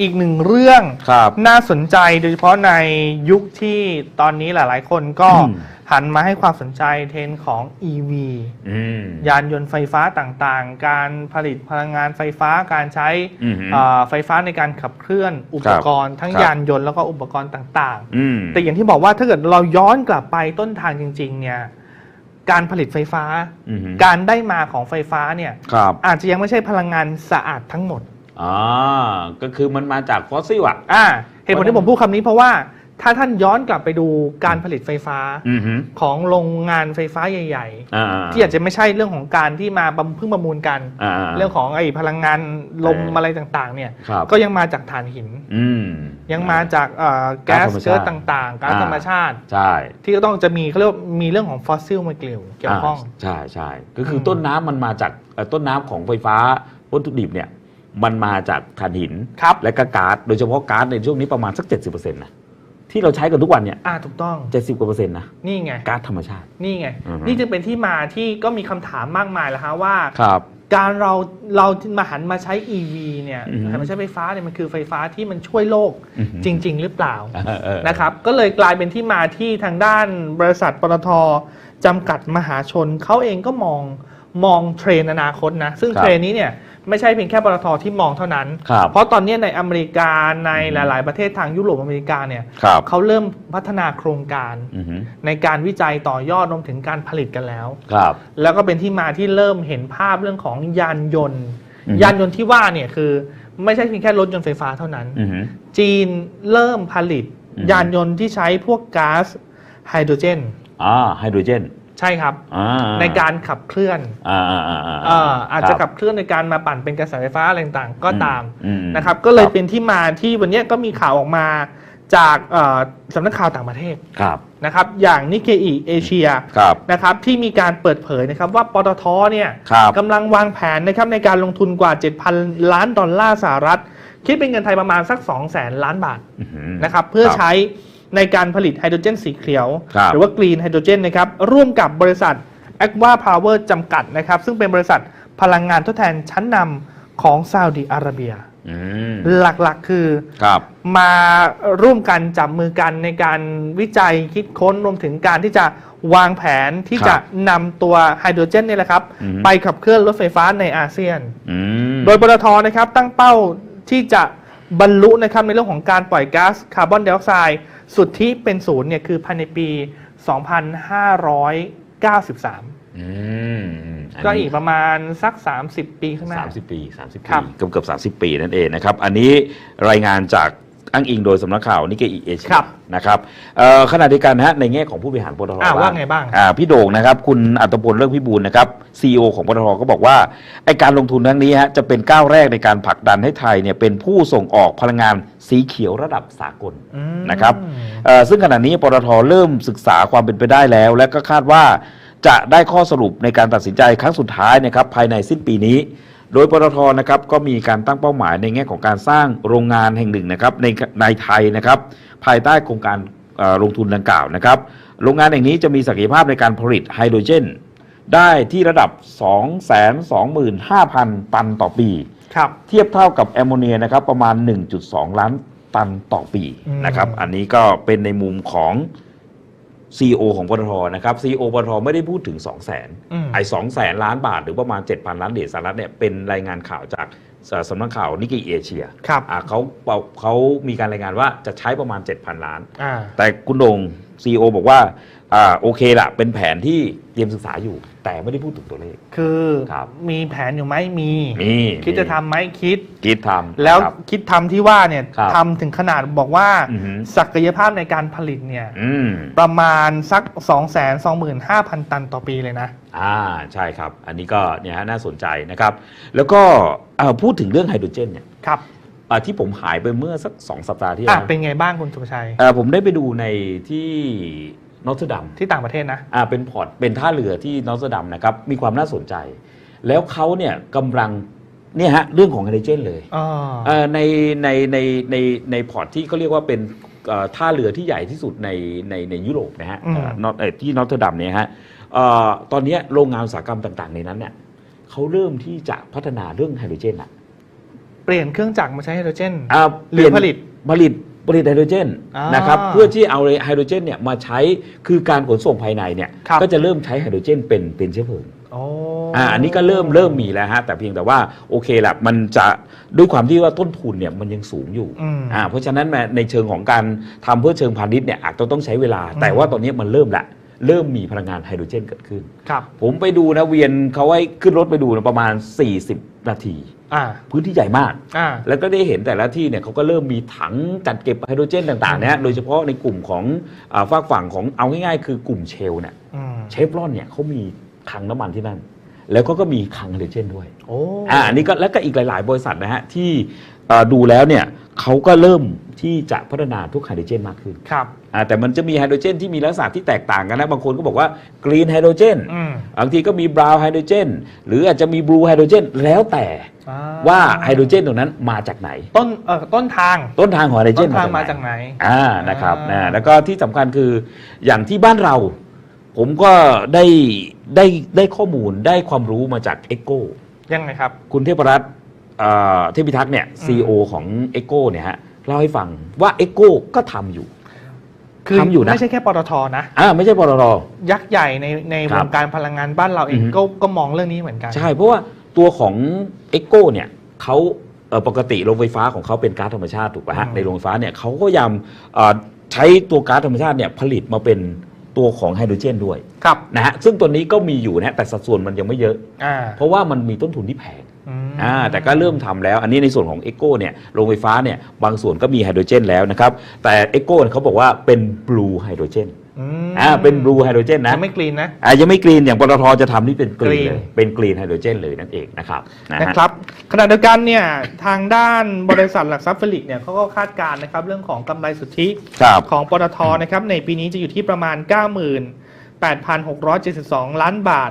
อีกหนึ่งเรื่องครับ น่าสนใจโดยเฉพาะในยุคที่ตอนนี้หลาย ๆ คนก็อืม หันมาให้ความสนใจเทรนด์ของ EV อืม ยานยนต์ไฟฟ้าต่างๆ การผลิตพลังงานไฟฟ้าการใช้อืมเอ่อไฟฟ้าในการขับเคลื่อนอุปกรณ์ ทั้งครับ ยานยนต์แล้วก็อุปกรณ์ต่างอืม ๆ แต่อย่างที่บอกว่าถ้าเกิดเราย้อนกลับไปต้นทางจริง ๆ เนี่ยการผลิตไฟฟ้า อืมการได้มาของไฟฟ้าเนี่ยครับ อาจจะยังไม่ใช่พลังงานสะอาดทั้งหมด อ่าก็คือมันมาจากฟอสซิลอะ อ่าเหตุผลที่ผมพูดคำนี้เพราะว่าถ้าท่านย้อนกลับไปดูการผลิตไฟฟ้าอืมฮึของโรงงานไฟฟ้าใหญ่ อ่าๆที่อาจจะไม่ใช่เรื่องของการที่มาบำเพิ่งประมูลกัน อ่าเรื่องของไอ้พลังงานลมเออออะไรต่างๆ เนี่ย ครับ ก็ยังมาจากถ่านหิน อืม ยังมาจากเอ่อแก๊สก๊าซธรรมชาติ เชื้อต่างๆก๊าซอ่าธรรมชาติ ใช่ที่ก็ต้องจะมีเขาเรียกว่ามีเรื่องของฟอสซิลมาเกี่ยวเกี่ยวข้องาใช่ใช่ก็คืออม ต้นน้ำมันมาจากเอ่อต้นน้ำของไฟฟ้าวัตถุดิบเนี่ย มันมาจากถ่านหิน ครับและก็ก๊าซโดยเฉพาะก๊าซในช่วงนี้ประมาณสัก 70%นะที่เราใช้กันทุกวันเนี่ยอ่าถูกต้อง 70กว่าเปอร์เซ็นต์นะนี่ไง ก๊าซธรรมชาติ นี่ไง อือฮึ นี่จึงเป็นที่มาที่ก็มีคำถามมากมายแล้วฮะว่า ครับ การเราเรามาหันมาใช้ EV เนี่ยอือฮึหันมาใช้ไฟฟ้าเนี่ยมันคือไฟฟ้าที่มันช่วยโลกอือฮึ จริง ๆ หรือเปล่าเออเออนะครับ ก็เลยกลายเป็นที่มาที่ทางด้านบริษัทปตทจำกัดมหาชน เขาเองก็มองมองเทรนด์อนาคตนะ ซึ่งครับ เทรนด์นี้เนี่ย ไม่ใช่เพียงแค่ปตทที่มองเท่านั้น ครับเพราะตอนนี้ในอเมริกาในอืมหลาย ๆ ประเทศทางยุโรปอเมริกาเนี่ยครับเขาเริ่มพัฒนาโครงการ อือฮึในการวิจัยต่อยอดรวมถึงการผลิตกันแล้ว ครับ แล้วก็เป็นที่มาที่เริ่มเห็นภาพเรื่องของยานยนต์ อือฮึ ยานยนต์ที่ว่าเนี่ยคือไม่ใช่เพียงแค่รถยนต์ไฟฟ้าเท่านั้น อือฮึ จีนเริ่มผลิต อือฮึ ยานยนต์ที่ใช้พวกก๊าซไฮโดรเจน อ่าไฮโดรเจน ใช่ครับอ่าในการขับเคลื่อนอ่าอ่าอ่าอ่าเอ่ออาจจะคขัรับบเคลื่อนในการมาปั่นเป็นกระแสไฟฟ้าอะไรต่างๆก็ตามอืมนะครับก็เลยเป็นที่มาที่วันนี้ก็มีข่าวออกมาจากเอ่อสำนักข่าวต่างประเทศครับนะครับอย่างนิเคอีเอเชียครับนะครับที่มีการเปิดเผยนะครับว่าปตทเนี่ยครับกำลังวางแผนนะครับในการลงทุนกว่า 7,000 ล้านดอลลาร์สหรัฐ คิดเป็นเงินไทยประมาณสัก 2 0 0แสนล้านบาทอื้อหือนะครับเพื่อครับใช้ ในการผลิตไฮโดรเจนสีเขียว ครับหรือว่ากรีนไฮโดรเจนนะครับร่วมกับบริษัท a q u a Power จำกัดนะครับ ซึ่งเป็นบริษัทพลังงานทดแทนชั้นนำของซาอุดิอาระเบีย อืมหลักๆ คือ ครับ มาร่วมกันจับมือกันในการวิจัยคิดค้นรวมถึงการที่จะวางแผนที่ครับจะนำตัวไฮโดรเจนนี่แหละครับ อืม ไปขับเคลื่อนรถไฟฟ้าในอาเซียน อืม โดยปตทนะครับตั้งเป้าที่จะ บรรลุนะครับในเรื่องของการปล่อยก๊าซคาร์บอนไดออกไซด์สุทธิเป็นศูนย์เนี่ยคือภายในปี 2593อืมนก็นี้อีกประมาณสัก 30 ปีข้างหน้าสามสิบปีสามสิบครัปีบเกือบเกือบสามสิบปีนั่นเองนะครับ อันนี้รายงานจาก อ้างอิงโดยสำนักข่าวนิกเกอิเอเชียครับนะครับเอ่อขณะเดียวกันนะฮะในแง่ของผู้บริหารปตทอ่าว่าไงบ้างอ่าพี่โด่งนะครับ คุณอัตพลเลิกพิบูลนะครับซีอของปตทก็บอกว่าไอการลงทุนครั้งนี้ฮะจะเป็นก้าวแรกในการผลักดันให้ไทยเนี่ยเป็นผู้ส่งออกพลังงานสีเขียวระดับสากลอืม นะครับเอ่อซึ่งขณะนี้ปตทเริ่มศึกษาความเป็นไปได้แล้ว และก็คาดว่าจะได้ข้อสรุปในการตัดสินใจครั้งสุดท้ายนะครับภายในสิ้นปีนี้ โดยปตทนะครับก็มีการตั้งเป้าหมายในแง่ของการสร้างโรงงานแห่งหนึ่งนะครับในในไทยนะครับภายใต้โครงการเอ่อลงทุนดังกล่าวนะครับโรงงานแห่งนี้จะมีศักยภาพในการผลิตไฮโดรเจน ได้ที่ระดับ 225,000 ตันต่อปีครับเทียบเท่ากับแอมโมเนียนะครับประมาณ 1.2 ล้านตันต่อปีอืมนะครับอันนี้ก็เป็นในมุมของ CEO ของปตทนะครับ CEO ปตทไม่ได้พูดถึง 2 0 0 0 0นอืมไอ้2 0 0 0 0ล้านบาท หรือประมาณ 7,000 ล้านเหรียญสหรัฐเนี่ยเป็นรายงานข่าวจากสำนักข่าวนิกเกอิเอเชียครับอ่าเขาเขามีการรายงานว่าจะใช้ประมาณ 7,000 ล้านอ่าแต่คุณโดง CEO บอกว่าอ่าโอเคละเป็นแผนที่เตรียมศึกษาอยู่ แต่ไม่ได้พูดถึงตัวเลข คือครับมีแผนอยู่ไหมมีมีคิดจะทำไหมคิด คิดทำแล้วครับ คิดทำที่ว่าเนี่ยครับทำถึงขนาดบอกว่า อือหือ ศักยภาพในการผลิตเนี่ย อืมประมาณสัก 2 2 5 0 0 0 ตันต่อปีเลยนะ อ่าใช่ครับ อันนี้ก็เนี่ยฮะน่าสนใจนะครับ แล้วก็เอ่อพูดถึงเรื่องไฮโดรเจนเนี่ยครับ อ่าที่ผมหายไปเมื่อสักสองสัปดาห์ที่อะ แล้วเป็นไงบ้างคุณสุภชัย เอ่อผมได้ไปดูในที่ นอตเทอร์ดัมที่ต่างประเทศนะอ่าเป็นพอร์ตเป็นท่าเรือที่นอตเทอร์ดัมนะครับมีความน่าสนใจ แล้วเขาเนี่ยกำลังเนี่ยฮะเรื่องของไฮโดรเจนเลยอ๋อเอ่อในในในในในพอร์ตที่เขาเรียกว่าเป็นเอ่อท่าเรือที่ใหญ่ที่สุดในในในยุโรปนะฮะเอ่อ Not- เอ่อที่นอตเทอร์ดัมเนี่ยฮะเอ่อตอนเนี้ยโรงงานอุตสาหกรรมต่างๆ ในนั้นเนี่ยเขาเริ่มที่จะพัฒนาเรื่องไฮโดรเจนอะ เปลี่ยนเครื่องจักรมาใช้ไฮโดรเจน อ่าหรือผลิตผลิต ผลิตไฮโดรเจนอ่านนะครับเพื่อที่เอาไฮโดรเจนเนี่ยมาใช้คือการขนส่งภายในเนี่ยครับ ก็จะเริ่มใช้ไฮโดรเจนเป็นเป็นเชื้อเพลิงโอ้อ่าอันนี้ก็เริ่มเริ่มมีแล้วฮะแต่เพียงแต่ว่าโอเคแหละมันจะด้วยความที่ว่าต้นทุนเนี่ยมันยังสูงอยู่อืม อ่าเพราะฉะนั้นในเชิงของการทำเพื่อเชิงพาณิชย์เนี่ยอาจจะต้องใช้เวลาอืมแต่ว่าตอนนี้มันเริ่มละเริ่มมีพลังงานไฮโดรเจนเกิดขึ้น ครับ ผมไปดูนะเวียนเขาให้ขึ้นรถไปดูนะประมาณ 40 นาทีอ่า พื้นที่ใหญ่มากอ่าแล้วก็ได้เห็นแต่ละที่เนี่ยเขาก็เริ่มมีถังจัดเก็บไฮโดรเจนต่างๆนะโดยเฉพาะในกลุ่มของอาฝากฝั่งของเอาง่ายๆ คือกลุ่มเชลเนี่ยอืมเชฟรอนเนี่ยเขามีคลังน้ำมันที่นั่น แล้วก็ก็มีคลังไฮโดรเจนด้วยโอ้อ่าอันนี้ก็แล้วก็อีกหลาย ๆ บริษัทนะฮะที่เอ่อดูแล้วเนี่ยเขาก็เริ่ม ที่จะพัฒนาพวกไฮโดรเจนมากขึ้นครับอ่าแต่มันจะมีไฮโดรเจนที่มีลักษณะที่แตกต่างกันนะบางคนก็บอกว่ากรีนไฮโดรเจนอืม บางทีก็มีบราวน์ไฮโดรเจนหรืออาจจะมีบลูไฮโดรเจนแล้วแต่อ่ว่าไฮโดรเจนตรงนั้นมาจากไหน ต้นเอ่อต้นทางต้นทางของไฮโดรเจต้นนทางมาจากไหน อ่านะครับอ่า นะแล้วก็ที่สำคัญคืออย่างที่บ้านเรา ผมก็ได้ได้ได้ข้อมูลได้ความรู้มาจากเอ็กโก ยังไงครับ คุณเทพรัตน์เอ่อเทพิทักษ์เนี่ยซีอของเอ็กโกเนี่ยฮะ เล่าให้ฟังว่าเอ็กโกก็ทำอยู่ คือทำอยู่นะ ไม่ใช่แค่ปตทนะ อ่าไม่ใช่ปตท ยักษ์ใหญ่ในในครัวบงการพลังงานบ้านเราเองอือฮึ ก็ก็มองเรื่องนี้เหมือนกัน ใช่ เพราะว่าตัวของเอ็กโกเนี่ยเขาเอ่อปกติโรงไฟฟ้าของเขาเป็นก๊าซธรรมชาติถูกป่ะฮะอืม ในโรงไฟฟ้าเนี่ยเขาก็พยายามเอ่อใช้ตัวก๊าซธรรมชาติเนี่ยผลิตมาเป็นตัวของไฮโดรเจนด้วยครับนะฮะซึ่งตัวนี้ก็มีอยู่นะฮะแต่สัดส่วนมันยังไม่เยอะ อ่าเพราะว่ามันมีต้นทุนที่แพง อืมอ่าแต่ก็เริ่มทำแล้ว อันนี้ในส่วนของเอ c กเนี่ยโรงไฟฟ้าเนี่ยบางส่วนก็มีไฮโดรเจนแล้วนะครับ แต่เอ c กเขาบอกว่าเป็นบลูไฮโดรเจนอืมอ่าเป็นบลูไฮโดรเจนนะยังไม่กรีนนะอ่ายังไม่กรีนอย่างปตทจะทำนี่เป็นกรีน green เลยเป็นกรีนไฮโดรเจนเลยนั่นเองนะครับนะฮะนะครับขณะเดียวกันเนี่ยทางด้านบริษัทหลักทรัพย์เฟลิกเนี่ยเขาก็คาดการณ์นะครับเรื่องของกำไรสุทธิครับของปตทนะครับในปีนี้จะอยู่ที่ประมาณ98,672 ล้านบาท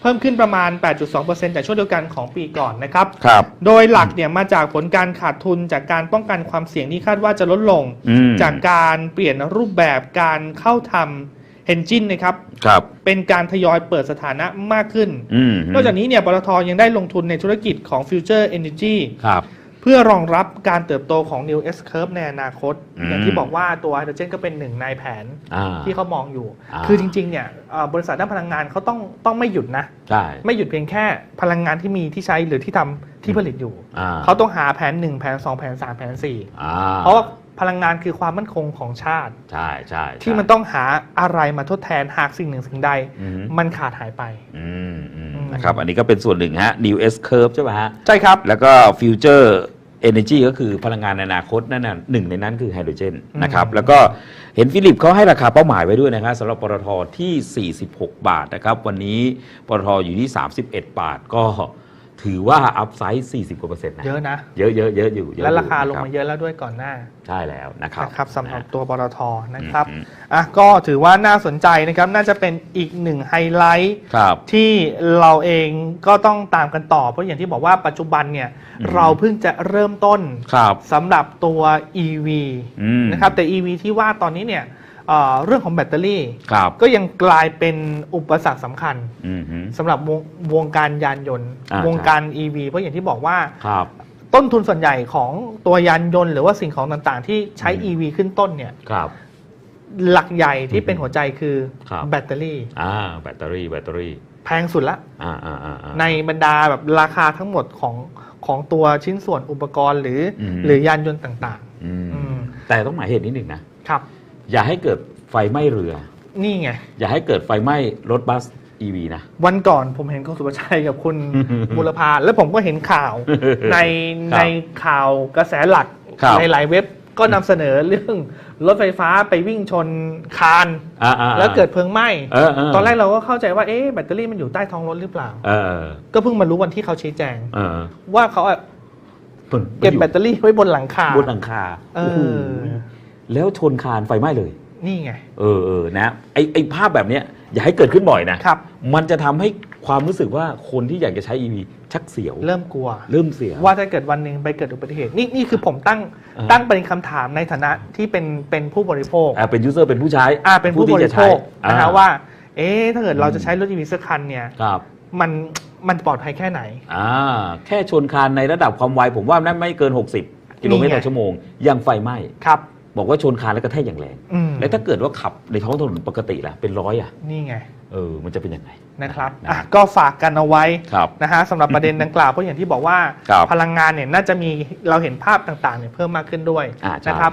เพิ่มขึ้นประมาณ 8.2%จากช่วงเดียวกันของปีก่อนนะครับ ครับ โดยหลักเนี่ยมาจากผลการขาดทุนจากการป้องกันความเสี่ยงที่คาดว่าจะลดลง อืม จากการเปลี่ยนรูปแบบการเข้าทำเฮนจินนะครับ ครับ เป็นการทยอยเปิดสถานะมากขึ้น อืมนอกจากนี้เนี่ยปตทยังได้ลงทุนในธุรกิจของ Future Energy ครับ เพื่อรองรับการเติบโตของ New S Curve ในอนาคต อืมอย่างที่บอกว่าตัวไฮโดรเจนก็เป็นหนึ่งในแผนอ่าที่เขามองอยู่ อ่า คือจริงๆเนี่ยเอ่อบริษัทด้านพลังงานเขาต้องต้องไม่หยุดนะ ใช่ไม่หยุดเพียงแค่พลังงานที่มีที่ใช้หรือที่ทำที่ผลิตอยู่ อ่าเขาต้องหาแผน 1 แผน 2 แผน 3 แผน 4 อ่าเพราะว่าพลังงานคือความมั่นคงของชาติ ใช่ใช่ที่มันต้องหาอะไรมาทดแทนหากสิ่งหนึ่งสิ่งใด อืมมันขาดหายไป อืมอืมอืม นะครับ อันนี้ก็เป็นส่วนหนึ่งฮะ New S Curve ใช่ไหมฮะ ใช่ครับ แล้วก็ Future Energy ก็คือพลังงานในอนาคตนั่นน่ะหนึ่งในนั้นคือไฮโดรเจนอืมนะครับ แล้วก็เห็นฟิลิปเขาให้ราคาเป้าหมายไว้ด้วยนะครับสำหรับปตทที่ 46 บาทนะครับ วันนี้ปตทอยู่ที่ 31 บาทก็ ถือว่าอัพไซด์40กว่าเปอร์เซ็นต์นะเยอะนะ เยอะเยอะเยอะอยู่เยอะและอยู่ราคาลงนะมาเยอะแล้วด้วยก่อนหน้า ใช่แล้วนะครับนะครับสำหรับนะตัวปตทนะครับอืมอะก็ถือว่าน่าสนใจนะครับ น่าจะเป็นอีกหนึ่งไฮไลท์ครับที่เราเองก็ต้องตามกันต่อ เพราะอย่างที่บอกว่าปัจจุบันเนี่ยอืมเราเพิ่งจะเริ่มต้นครับสำหรับตัว EV อืมนะครับแต่ EV ที่ว่าตอนนี้เนี่ย เอ่อเรื่องของแบตเตอรี่ ครับก็ยังกลายเป็นอุปสรรคสำคัญอืมฮึ สำหรับวงวงการยานยนต์ อ่า วงการ EV เพราะอย่างที่บอกว่า ครับ ต้นทุนส่วนใหญ่ของตัวยานยนต์หรือว่าสิ่งของต่างๆ ที่ใช้ อืม EV ขึ้นต้นเนี่ยครับ หลักใหญ่ที่เป็นหัวใจคือครับ แบตเตอรี่ อ่าแบตเตอรี่แบตเตอรี่แพงสุดละ อ่าอ่าอ่าอ่า ในบรรดาแบบราคาทั้งหมดของของตัวชิ้นส่วนอุปกรณ์หรืออม หรือยานยนต์ต่างอืมอืมแต่ต้องหมายเหตุนิดหนึ่งนะๆครับ อย่าให้เกิดไฟไหม้เรือ นี่ไง อย่าให้เกิดไฟไหม้รถบัส EV นะ วันก่อนผมเห็นคุณสุภชัยกับคุณ บุรพาแล้วผมก็เห็นข่าวในครับในข่าวกระแสหลักครับ ในหลายเว็บก็นำเสนอเรื่องรถไฟฟ้าไปวิ่งชนคาน อ่าอ่าแล้วเกิดเพลิงไหม้ เออเออตอนแรกเราก็เข้าใจว่าเอ๊ะแบตเตอรี่มันอยู่ใต้ท้องรถหรือเปล่า เออเออก็เพิ่งมารู้วันที่เขาชี้แจง เออว่าเขาอะเปิดเก็บแบตเตอรี่ไว้บนหลังคา บนหลังคาเอโอ้โหอ แล้วชนคานไฟไหม้เลย นี่ไง เออเออนะไอไอภาพแบบเนี้ยอย่าให้เกิดขึ้นบ่อยนะครับ มันจะทำให้ความรู้สึกว่าคนที่อยากจะใช้ EV ชักเสียว เริ่มกลัว เริ่มเสียว ว่าถ้าเกิดวันหนึ่งไปเกิดอุบัติเหตุนี่นี่คือผมตั้งอ่า ตั้งประเด็นคำถามในฐานะที่เป็นเป็นผู้บริโภคอ่าเป็นยูเซอร์เป็นผู้ใช้อ่าเป็นผู้บที่ริจะโภใช้คนะฮะอ่ว่า เอ๊ะถ้าเกิดเราอืมจะใช้รถอีวีสักคันเนี่ยครับ มันมันปลอดภัยแค่ไหน อ่าแค่ชนคานในระดับความไวผมว่านั่นไม่เกิน 60 กิโลเมตรนี่ไงต่อชั่วโมง ยังไฟไหม้ ครับ บอกว่าชนคานแล้วกระแทกอย่างแรง อืมแล้วถ้าเกิดว่าขับในท้องถนนปกติล่ะเป็นร้อยอะนี่ไงเออมันจะเป็นยังไง นะครับนะ อะก็ฝากกันเอาไว้ครับ นะฮะสำหรับประเด็นดังกล่าวเพราะอย่างที่บอกว่า ครับพลังงานเนี่ยน่าจะมีเราเห็นภาพต่างๆเนี่ยเพิ่มมากขึ้นด้วยอ่าใช่ นะครับ